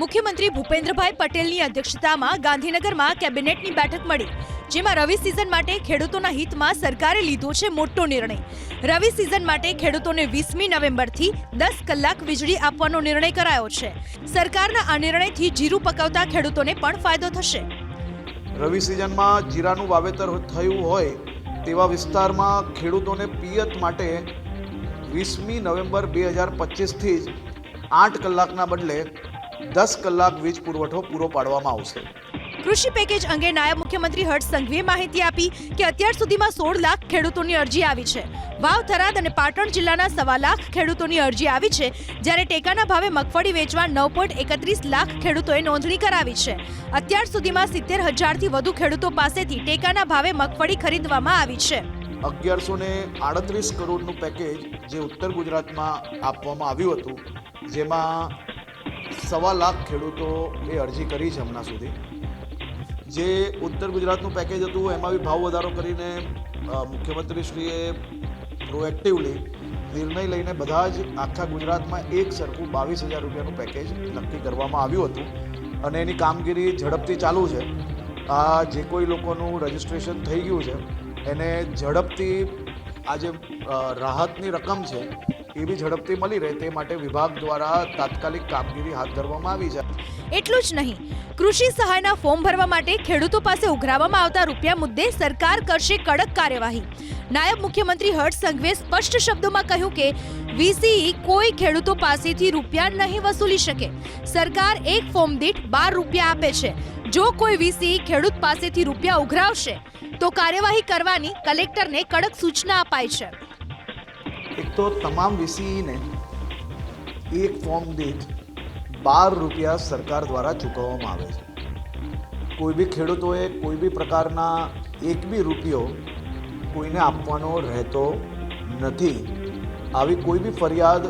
મુખ્યમંત્રી ભૂપેન્દ્રભાઈ પટેલની અધ્યક્ષતામાં ગાંધીનગરમાં કેબિનેટની બેઠક મળી, જેમાં રવિ સિઝન માટે ખેડૂતોના હિતમાં સરકારે લીધો છે મોટો નિર્ણય. રવિ સિઝન માટે ખેડૂતોને વીસમી નવેમ્બરથી દસ કલાક વીજળી આપવાનો નિર્ણય કરાયો છે. સરકારના આ નિર્ણયથી જીરું પકવતા ખેડૂતોને પણ ફાયદો થશે. રવિ સિઝનમાં જીરાનું વાવેતર થયું હોય તેવા વિસ્તારમાં ખેડૂતોને પિયત માટે વીસમી નવેમ્બર બે હજાર પચીસથી જ આઠ કલાકના બદલે દસ કલાક વીજ પુરવઠો પૂરો પાડવામાં આવશે. કૃષિ પેકેજ અંગે નાયબ મુખ્યમંત્રી હર્ષ સંઘવીએ માહિતી આપી કે અત્યાર સુધીમાં સોળ લાખ ખેડૂતોની અરજી આવી છે. વાવ થરાદ અને પાટણ જિલ્લાના સવા લાખ ખેડૂતોની અરજી આવી છે જ્યારે ટેકાના ભાવે મગફળી વેચવા નવ પોઈન્ટ એકત્રીસ લાખ ખેડૂતોએ નોંધણી કરાવી છે. અત્યાર સુધીમાં સિત્તેર હજારથી વધુ ખેડૂતો પાસેથી ટેકાના ભાવે મગફળી ખરીદવામાં આવી છે. અગિયારસો ને આડત્રીસ કરોડનું પેકેજ જે ઉત્તર ગુજરાતમાં આપવામાં આવ્યું હતું જેમાં સવા લાખ ખેડૂતોએ અરજી કરી છે હમણાં સુધી. જે ઉત્તર ગુજરાતનું પેકેજ હતું, એમાં બી ભાવ વધારો કરીને મુખ્યમંત્રીશ્રીએ પ્રોએક્ટિવલી નિર્ણય લઈને બધા જ આખા ગુજરાતમાં એક સરખું બાવીસ હજાર રૂપિયાનું પેકેજ નક્કી કરવામાં આવ્યું હતું અને એની કામગીરી ઝડપથી ચાલુ છે. આ જે કોઈ લોકોનું રજિસ્ટ્રેશન થઈ ગયું છે, એને ઝડપથી આ જે રાહતની રકમ છે એ બી ઝડપથી મળી રહે તે માટે વિભાગ દ્વારા તાત્કાલિક કામગીરી હાથ ધરવામાં આવી છે. એટલું જ નહીં, કૃષિ સહાયના ફોર્મ ભરવા માટે ખેડૂતો પાસે ઉઘરાવવામાં આવતા રૂપિયા મુદ્દે સરકાર કરશે કડક કાર્યવાહી. નાયબ મુખ્યમંત્રી હર્ષ સંઘવીએ સ્પષ્ટ શબ્દોમાં કહ્યું કે વીસીઈ કોઈ ખેડૂતો પાસેથી રૂપિયા નહીં વસૂલી શકે. સરકાર એક ફોર્મ દીઠ બાર રૂપિયા આપે છે. જો કોઈ વીસીઈ ખેડૂત પાસેથી રૂપિયા ઉઘરાવશે, તો કાર્યવાહી કરવાની કલેક્ટરને કડક સૂચના અપાઈ છે. એક તો તમામ વીસીઈને એક ફોર્મ દીઠ બાર રૂપિયા સરકાર દ્વારા ચૂકવવામાં આવે છે. કોઈ બી ખેડૂતોએ કોઈ બી પ્રકારના એક બી રૂપિયો કોઈને આપવાનો રહેતો નથી. આવી કોઈ બી ફરિયાદ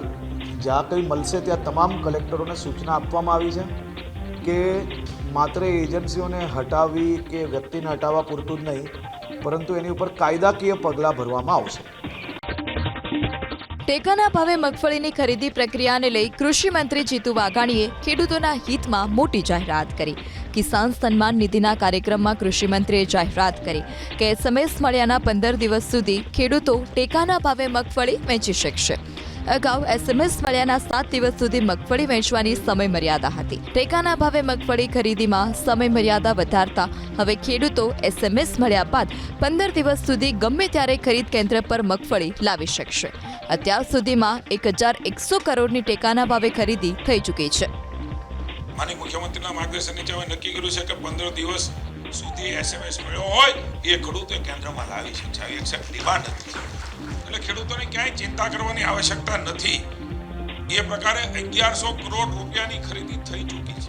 જ્યાં કંઈ મળશે ત્યાં તમામ કલેક્ટરોને સૂચના આપવામાં આવી છે કે માત્ર એજન્સીઓને હટાવી કે વ્યક્તિને હટાવવા પૂરતું જ નહીં, પરંતુ એની ઉપર કાયદાકીય પગલાં ભરવામાં આવશે. ટેકાના ભાવે મગફળીની ખરીદી પ્રક્રિયાને લઈ કૃષિ મંત્રી જીતુ વાઘાણીએ ખેડૂતોના હિતમાં મોટી જાહેરાત કરી. કિસાન સન્માન નિધિના કાર્યક્રમમાં કૃષિમંત્રીએ જાહેરાત કરી કે એસએમએસ મળ્યાના પંદર દિવસ સુધી ખેડૂતો ટેકાના ભાવે મગફળી વેચી શકશે. અગાઉ એસએમએસ મળ્યાના સાત દિવસ સુધી મગફળી વેચવાની સમય મર્યાદા હતી. ટેકાના ભાવે મગફળી ખરીદીમાં સમય મર્યાદા વધારતા હવે ખેડૂતો એસએમએસ મળ્યા બાદ પંદર દિવસ સુધી ગમે ત્યારે ખરીદ કેન્દ્ર પર મગફળી લાવી શકશે. અત્યાર સુધીમાં એક હજાર એકસો કરોડની ટેકાના ભાવે ખરીદી થઈ ચૂકી છે. માનીય મુખ્યમંત્રીના માર્ગદર્શન નીચે હવે નક્કી કર્યું છે કે પંદર દિવસ સુધી એસએમએસ મળ્યો હોય, એ ખેડૂતે કેન્દ્રમાં લાવી છે આવી એક્સેપ્ટ ડિમાન્ડ એટલે ખેડૂતોને ક્યાંય ચિંતા કરવાની આવશ્યકતા નથી. એ પ્રકારે અગિયારસો કરોડ રૂપિયાની ખરીદી થઈ ચૂકી છે.